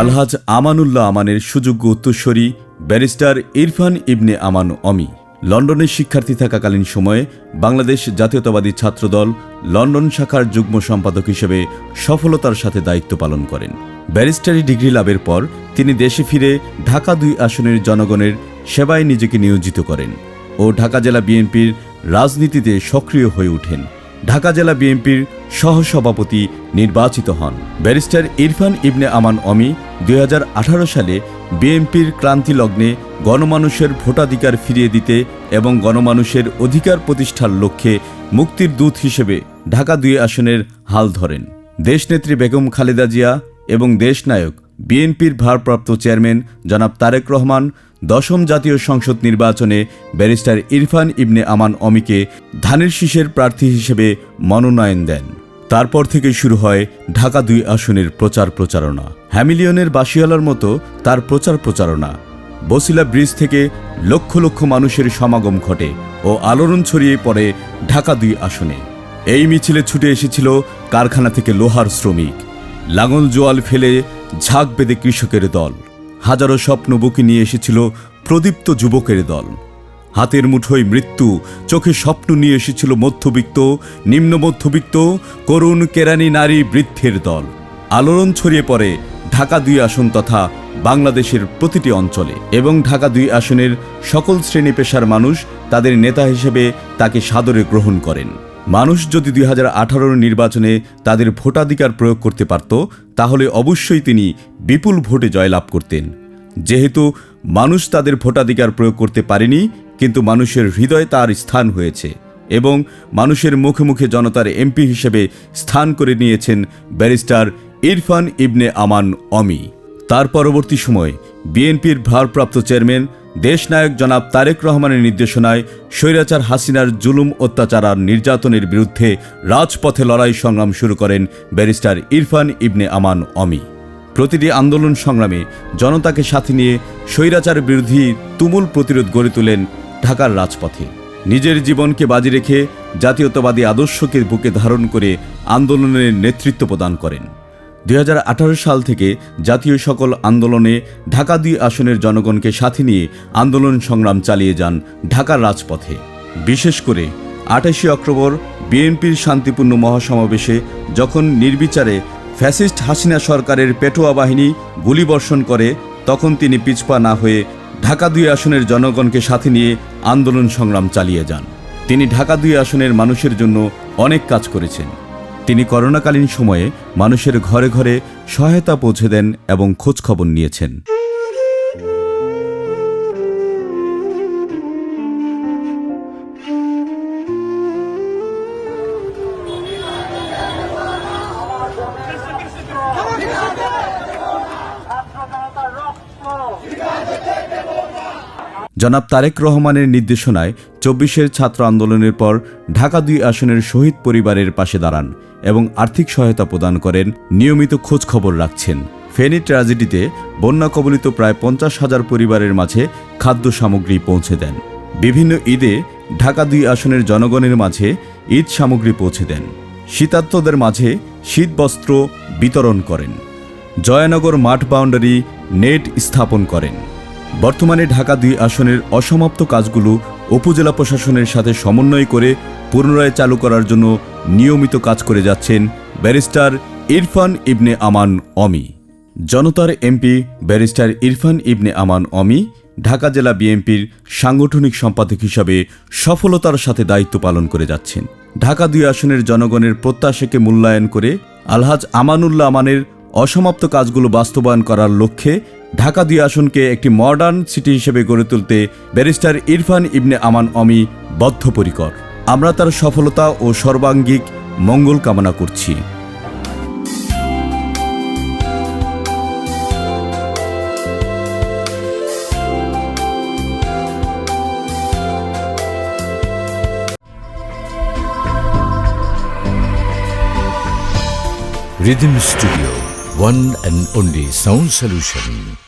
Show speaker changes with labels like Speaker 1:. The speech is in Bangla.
Speaker 1: আলহাজ আমানুল্লাহ আমানের সুযোগ্য উত্তরস্বরী ব্যারিস্টার ইরফান ইবনে আমান অমি। লন্ডনের শিক্ষার্থী থাকাকালীন সময়ে বাংলাদেশ জাতীয়তাবাদী ছাত্রদল লন্ডন শাখার যুগ্ম সম্পাদক হিসেবে সফলতার সাথে দায়িত্ব পালন করেন। ব্যারিস্টারি ডিগ্রি লাভের পর তিনি দেশে ফিরে ঢাকা দুই আসনের জনগণের সেবায় নিজেকে নিয়োজিত করেন ও ঢাকা জেলা বিএনপির রাজনীতিতে সক্রিয় হয়ে ওঠেন। ঢাকা জেলা বিএনপির সহসভাপতি নির্বাচিত হন। ব্যারিস্টার ইরফান ইবনে আমান অমি দুই সালে বিএনপির ক্রান্তি লগ্নে গণমানুষের ভোটাধিকার ফিরিয়ে দিতে এবং গণমানুষের অধিকার প্রতিষ্ঠার লক্ষ্যে মুক্তির দূত হিসেবে ঢাকা দুই আসনের হাল ধরেন। দেশনেত্রী বেগম খালেদা জিয়া এবং দেশনায়ক বিএনপির ভারপ্রাপ্ত চেয়ারম্যান জনাব তারেক রহমান দশম জাতীয় সংসদ নির্বাচনে ব্যারিস্টার ইরফান ইবনে আমান অমিকে ধানের শীষের প্রার্থী হিসেবে মনোনয়ন দেন। তারপর থেকে শুরু হয় ঢাকা দুই আসনের প্রচার প্রচারণা। হ্যামিলিয়নের বাসিয়ালার মতো তার প্রচার প্রচারণা। বসিলা ব্রিজ থেকে লক্ষ লক্ষ মানুষের সমাগম ঘটে ও আলোড়ন ছড়িয়ে পড়ে ঢাকা দুই আসনে। এই মিছিলে ছুটে এসেছিল কারখানা থেকে লোহার শ্রমিক। লাঙল জোয়াল ফেলে ঝাঁক বেঁধে কৃষকের দল। হাজারো স্বপ্ন বুকে নিয়ে এসেছিল প্রদীপ্ত যুবকের দল। হাতের মুঠোয় মৃত্যু, চোখে স্বপ্ন নিয়ে এসেছিল মধ্যবিত্ত, নিম্ন মধ্যবিত্ত, করুণ কেরানি নারী বৃদ্ধের দল। আলোড়ন ছড়িয়ে পড়ে ঢাকা দুই আসন তথা বাংলাদেশের প্রতিটি অঞ্চলে এবং ঢাকা দুই আসনের সকল শ্রেণি পেশার মানুষ তাদের নেতা হিসেবে তাকে সাদরে গ্রহণ করেন। মানুষ যদি দুই হাজার নির্বাচনে তাদের ভোটাধিকার প্রয়োগ করতে পারত, তাহলে অবশ্যই তিনি বিপুল ভোটে জয়লাভ করতেন। যেহেতু মানুষ তাদের ভোটাধিকার প্রয়োগ করতে পারেনি, কিন্তু মানুষের হৃদয় তার স্থান হয়েছে এবং মানুষের মুখে মুখে জনতার এমপি হিসেবে স্থান করে নিয়েছেন ব্যারিস্টার ইরফান ইবনে আমান অমি। তার পরবর্তী সময়ে বিএনপির ভারপ্রাপ্ত চেয়ারম্যান দেশনায়ক জনাব তারেক রহমানের নির্দেশনায় স্বৈরাচার হাসিনার জুলুম অত্যাচার আর নির্যাতনের বিরুদ্ধে রাজপথে লড়াই সংগ্রাম শুরু করেন ব্যারিস্টার ইরফান ইবনে আমান অমি। প্রতিটি আন্দোলন সংগ্রামে জনতাকে সাথে নিয়ে স্বৈরাচার বিরোধী তুমুল প্রতিরোধ গড়ে তোলেন ঢাকার রাজপথে। নিজের জীবনকে বাজি রেখে জাতীয়তাবাদী আদর্শকে বুকে ধারণ করে আন্দোলনের নেতৃত্ব প্রদান করেন। দুই হাজার আঠারো সাল থেকে জাতীয় সকল আন্দোলনে ঢাকা দুই আসনের জনগণকে সাথে নিয়ে আন্দোলন সংগ্রাম চালিয়ে যান ঢাকার রাজপথে। বিশেষ করে আঠাশে অক্টোবর বিএনপির শান্তিপূর্ণ মহাসমাবেশে যখন নির্বিচারে ফ্যাসিস্ট হাসিনা সরকারের পেটোয়া বাহিনী গুলিবর্ষণ করে, তখন তিনি পিছপা না হয়ে ঢাকা দুই আসনের জনগণকে সাথে নিয়ে আন্দোলন সংগ্রাম চালিয়ে যান। তিনি ঢাকা দুই আসনের মানুষের জন্য অনেক কাজ করেছেন। তিনি করোনাকালীন সময়ে মানুষের ঘরে ঘরে সহায়তা পৌঁছে দেন এবং খোঁজখবর নিয়েছেন। জনাব তারেক রহমানের নির্দেশনায় চব্বিশের ছাত্র আন্দোলনের পর ঢাকা দুই আসনের শহীদ পরিবারের পাশে দাঁড়ান এবং আর্থিক সহায়তা প্রদান করেন, নিয়মিত খোঁজ খবর রাখছেন। ফেনী ট্র্যাজেডিতে বন্যা কবলিত প্রায় পঞ্চাশ হাজার পরিবারের মাঝে খাদ্য সামগ্রী পৌঁছে দেন। বিভিন্ন ঈদে ঢাকা দুই আসনের জনগণের মাঝে ঈদ সামগ্রী পৌঁছে দেন। শীতার্তদের মাঝে শীতবস্ত্র বিতরণ করেন। জয়ানগর মাঠ বাউন্ডারি নেট স্থাপন করেন। বর্তমানে ঢাকা দুই আসনের অসমাপ্ত কাজগুলো উপজেলা প্রশাসনের সাথে সমন্বয় করে পুনরায় চালু করার জন্য নিয়মিত কাজ করে যাচ্ছেন ব্যারিস্টার ইরফান ইবনে আমান অমি। জনতার এমপি ব্যারিস্টার ইরফান ইবনে আমান অমি ঢাকা জেলা বিএনপির সাংগঠনিক সম্পাদক হিসাবে সফলতার সাথে দায়িত্ব পালন করে যাচ্ছেন। ঢাকা দুই আসনের জনগণের প্রত্যাশাকে মূল্যায়ন করে আলহাজ আমানুল্লাহ আমানের অসমাপ্ত কাজগুলো বাস্তবায়ন করার লক্ষ্যে ঢাকা দুই আসনকে একটি মডার্ন সিটি হিসেবে গড়ে তুলতে ব্যারিস্টার ইরফান ইবনে আমান অমি বদ্ধপরিকর। আমরা তার সফলতা ও সর্বাঙ্গিক মঙ্গল কামনা করছি।
Speaker 2: Rhythm Studio, one and only sound solution.